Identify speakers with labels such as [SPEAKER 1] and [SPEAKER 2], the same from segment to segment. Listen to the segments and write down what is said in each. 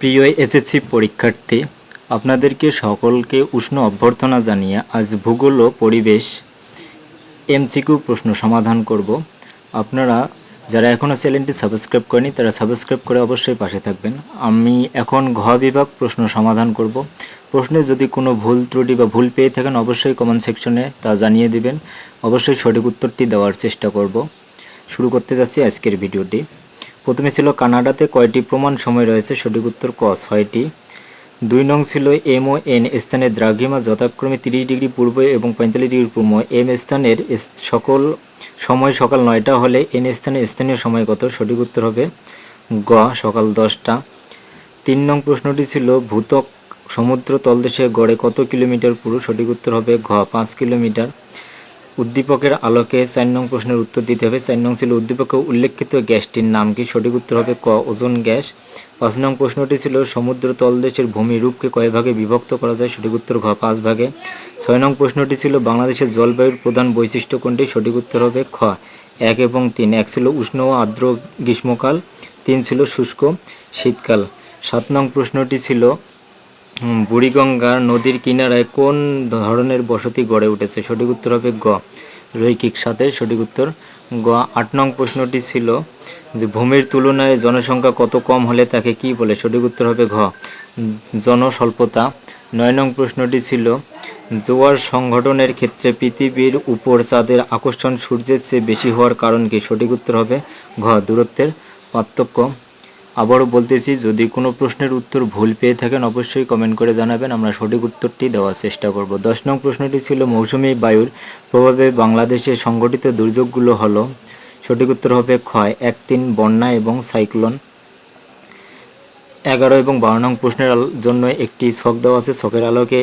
[SPEAKER 1] প্রিয় এসএসসি পরীক্ষার্থী, আপনাদেরকে সকলকে উষ্ণ অভ্যর্থনা জানিয়ে আজ ভূগোল ও পরিবেশ এমসিকিউ প্রশ্ন সমাধান করব। আপনারা যারা এখনও চ্যানেলটি সাবস্ক্রাইব করেনি, তারা সাবস্ক্রাইব করে অবশ্যই পাশে থাকবেন। আমি এখন ঘ বিভাগ প্রশ্ন সমাধান করব। প্রশ্নে যদি কোনো ভুল ত্রুটি বা ভুল পেয়ে থাকেন, অবশ্যই কমেন্ট সেকশনে তা জানিয়ে দিবেন। অবশ্যই সঠিক উত্তরটি দেওয়ার চেষ্টা করব। শুরু করতে যাচ্ছি আজকের ভিডিওটি। প্রথমে ছিল কানাডাতে কয়টি প্রমাণ সময় রয়েছে? সঠিক উত্তর ক, ছয়টি। দুই নং ছিল এম ও এন স্থানের দ্রাঘিমা যথাক্রমে তিরিশ ডিগ্রি পূর্ব এবং পঁয়তাল্লিশ ডিগ্রি পূর্ব। এম স্থানের সকল সময় সকাল নয়টা হলে এন স্থানের স্থানীয় সময় কত? সঠিক উত্তর হবে গ, সকাল দশটা। তিন নং প্রশ্নটি ছিল ভূতক সমুদ্র তলদেশে গড়ে কত কিলোমিটার পুরো? সঠিক উত্তর হবে ঘ, পাঁচ কিলোমিটার। উদ্দীপকের আলোকে চার নং প্রশ্নের উত্তর দিতে হবে। চার নং ছিল উদ্দীপকে উল্লেখিত গ্যাসটির নাম কি? সঠিক উত্তর হবে ক, ওজন গ্যাস। পাঁচ নং প্রশ্নটি ছিল সমুদ্র তলদেশের ভূমি রূপকে কয় ভাগে বিভক্ত করা যায়? সঠিক উত্তর ঘ, পাঁচ ভাগে। ছয় নং প্রশ্নটি ছিল বাংলাদেশের জলবায়ুর প্রধান বৈশিষ্ট্য কোনটি? সঠিক উত্তর হবে খ, এক এবং তিন। এক ছিল উষ্ণ ও আর্দ্র গ্রীষ্মকাল, তিন ছিল শুষ্ক শীতকাল। সাত নং প্রশ্নটি ছিল বুড়িগঙ্গা নদীর কিনারায় কোন ধরনের বসতি গড়ে উঠেছে? সঠিক উত্তর হবে গ। রৈখিক সাথে সঠিক উত্তর গ। আট নং প্রশ্নটি ছিল যে ভূমির তুলনায় জনসংখ্যা কত কম হলে তাকে কি বলে? সঠিক উত্তর হবে ঘ। জনস্বল্পতা। নয় নং প্রশ্নটি ছিল জোয়ার সংগঠনের ক্ষেত্রে পৃথিবীর উপর চাঁদের আকর্ষণ সূর্যের চেয়ে বেশি হওয়ার কারণ কি? সঠিক উত্তর হবে ঘ। দূরত্বের পার্থক্য। আবারও বলতেছি, যদি কোনো প্রশ্নের উত্তর ভুল পেয়ে থাকেন, অবশ্যই কমেন্ট করে জানাবেন। আমরা সঠিক উত্তরটি দেওয়ার চেষ্টা করব। দশ নং প্রশ্নটি ছিল, মৌসুমী বায়ুর প্রভাবে বাংলাদেশে সংগঠিত দুর্যোগগুলো হলো? সঠিক উত্তর হবে ক্ষয় এক তিন, বন্যা এবং সাইক্লোন। এগারো এবং বারো নং প্রশ্নের জন্য একটি ছক দেওয়া আছে, ছকের আলোকে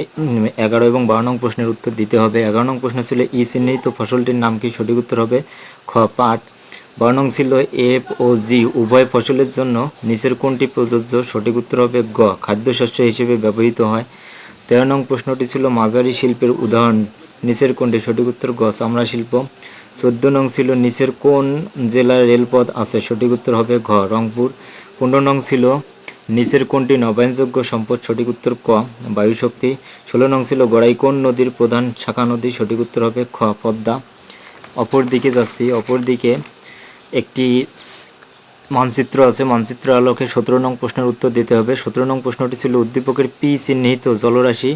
[SPEAKER 1] এগারো এবং বারো নং প্রশ্নের উত্তর দিতে হবে। এগারো নং প্রশ্ন ছিল ই চিহ্নিত ফসলটির নাম কি? সঠিক উত্তর হবে খ, পাট। বারো নং ছিল এফ ও জি, উভয় ফসলের জন্য নিচের কোনটি প্রযোজ্য? সঠিক উত্তর হবে গ, খাদ্যশস্য হিসেবে ব্যবহৃত হয়। তেরো নং প্রশ্নটি ছিল মাঝারি শিল্পের উদাহরণ। নিচের কোনটি? সঠিক উত্তর গ, চামড়া শিল্প। চোদ্দ নং ছিল নিচের কোন জেলার রেলপথ আছে? সঠিক উত্তর হবে ঘ, রংপুর। পনেরো নং ছিল নিচের কোনটি নবায়নযোগ্য সম্পদ? সঠিক উত্তর ক, বায়ুশক্তি। ষোলো নং ছিল গড়াই কোন নদীর প্রধান শাখা নদী? সঠিক উত্তর হবে খ, পদ্মা। অপর দিকে যাচ্ছি অপর দিকে একটি মানচিত্র আছে। মানচিত্র আলোকে সতেরো নং প্রশ্নের উত্তর দিতে হবে। সতেরো নং প্রশ্নটি ছিল, উদ্দীপকের পি চিহ্নিত জলরাশি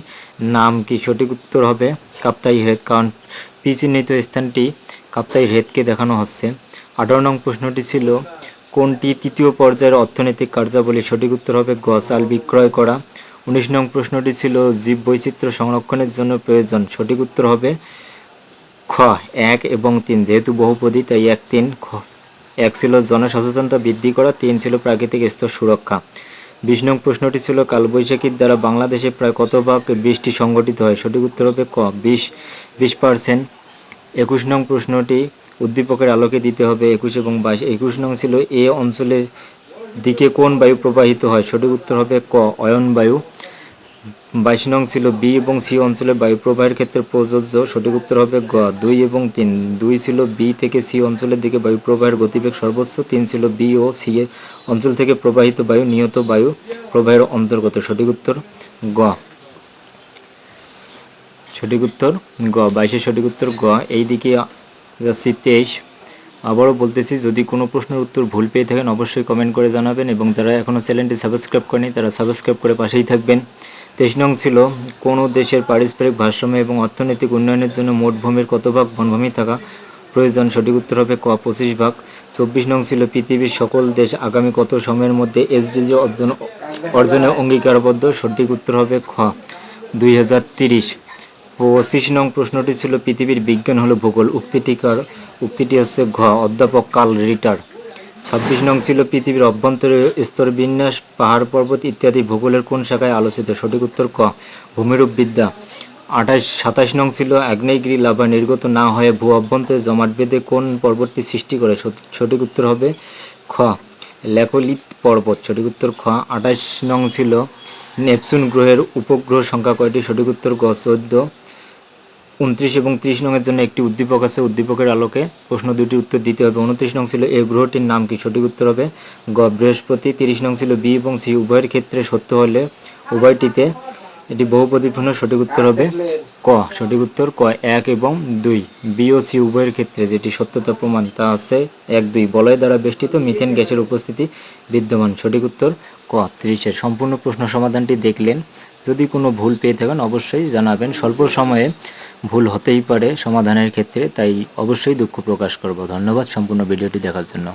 [SPEAKER 1] নাম কি? সঠিক উত্তর হবে কাপ্তাই হ্রেদ কারণ পি চিহ্নিত স্থানটি কাপ্তাই হ্রেদকে দেখানো হচ্ছে। আঠারো নং প্রশ্নটি ছিল, কোনটি তৃতীয় পর্যায়ের অর্থনৈতিক কার্যাবলী? সঠিক উত্তর হবে গ চাল বিক্রয় করা। উনিশ নং প্রশ্নটি ছিল জীব বৈচিত্র্য সংরক্ষণের জন্য প্রয়োজন। সঠিক উত্তর হবে খ, এক এবং তিন। যেহেতু বহুপদী, তাই এক, তিন। খ এক ছিল জনসচেতনতা বৃদ্ধি করা, তিন ছিল প্রাকৃতিক স্তর সুরক্ষা। বিশ নং প্রশ্নটি ছিল, কালবৈশাখীর দ্বারা বাংলাদেশে প্রায় কত ভাগ বৃষ্টি সংঘটিত হয়? সঠিক উত্তর হবে ক, বিশ বিশ পার্সেন্ট। একুশ নং প্রশ্নটি উদ্দীপকের আলোকে দিতে হবে, একুশ এবং বাইশ। একুশ নং ছিল, এ অঞ্চলের দিকে কোন বায়ু প্রবাহিত হয়? সঠিক উত্তর হবে ক, অয়ন বায়ু। বাইশ নং ছিল বি এবং সি অঞ্চলে বায়ু প্রবাহের ক্ষেত্রে প্রযোজ্য। সঠিক উত্তর হবে গ। দুই এবং তিন। দুই ছিল বি থেকে সি অঞ্চলের দিকে বায়ু প্রবাহের গতিবেগ সর্বোচ্চ। তিন ছিল বি ও সি এর অঞ্চল থেকে প্রবাহিত বায়ু, নিয়ত বায়ু প্রবাহের অন্তর্গত। সঠিক উত্তর গ। সঠিক উত্তর গ। বাইশের সঠিক উত্তর গ। এই দিকে যাচ্ছি তেইশ। আবারও বলতেছি, যদি কোনো প্রশ্নের উত্তর ভুল পেয়ে থাকেন, অবশ্যই কমেন্ট করে জানাবেন এবং যারা এখনও চ্যানেলটি সাবস্ক্রাইব করেনি তারা সাবস্ক্রাইব করে পাশেই থাকবেন। তেইশ নং ছিল কোনো দেশের পারস্পরিক ভারসাম্য এবং অর্থনৈতিক উন্নয়নের জন্য মোট ভূমির কত ভাগ বনভূমি থাকা প্রয়োজন? সঠিক উত্তর হবে ক, পঁচিশ ভাগ। চব্বিশ নং ছিল পৃথিবীর সকল দেশ আগামী কত সময়ের মধ্যে এসডিজি অর্জন, অর্জনে অঙ্গীকারবদ্ধ? সঠিক উত্তর হবে খ, দুই হাজার তিরিশ। পঁচিশ নং প্রশ্নটি ছিল পৃথিবীর বিজ্ঞান হলো ভূগোল। উক্তিটিকার উক্তিটি হচ্ছে ঘ, অধ্যাপক কাল রিটার। ছাব্বিশ নং ছিল পৃথিবীর অভ্যন্তরে স্তর বিন্যাস পাহাড় পর্বত ইত্যাদি ভূগোলের কোন শাখায় আলোচিত? সঠিক উত্তর ক। ভূমিরূপ বিদ্যা। আঠাশ, সাতাশ নং ছিল আগ্নেয়গিরি লাভা নির্গত না হয়ে ভূ অভ্যন্তরে জমাট বেঁধে কোন পর্বতটি সৃষ্টি করে? সঠিক উত্তর হবে খ। ল্যাকোলিথ পর্বত। সঠিক উত্তর খ। আঠাশ নং ছিল নেপচুন গ্রহের উপগ্রহ সংখ্যা কয়টি? সঠিক উত্তর গ, চোদ্দ। উনত্রিশ এবং ত্রিশ নংয়ের জন্য একটি উদ্দীপক আছে। উদ্দীপকের আলোকে প্রশ্ন দুটি উত্তর দিতে হবে। উনত্রিশ নং ছিল এ গ্রহটির নাম কি? সঠিক উত্তর হবে গ বৃহস্পতি। তিরিশ নং ছিল বি এবং সি। উভয়ের ক্ষেত্রে সত্য হলে উভয়টিতে এটি বহু প্রতিফলন সঠিক উত্তর হবে ক। সঠিক উত্তর ক, এক এবং দুই। বি ও সি উভয়ের ক্ষেত্রে যেটি সত্যতা প্রমাণ, তা আছে এক, দুই। বলয় দ্বারা বেষ্টিত মিথেন গ্যাসের উপস্থিতি বিদ্যমান। সঠিক উত্তর ক। ত্রিশের সম্পূর্ণ প্রশ্ন সমাধানটি দেখলেন যদি কোনো ভুল পেয়ে থাকেন, অবশ্যই জানাবেন। স্বল্প সময়ে ভুল হতেই পারে সমাধানের ক্ষেত্রে, তাই অবশ্যই দুঃখ প্রকাশ করব। ধন্যবাদ সম্পূর্ণ ভিডিওটি দেখার জন্য।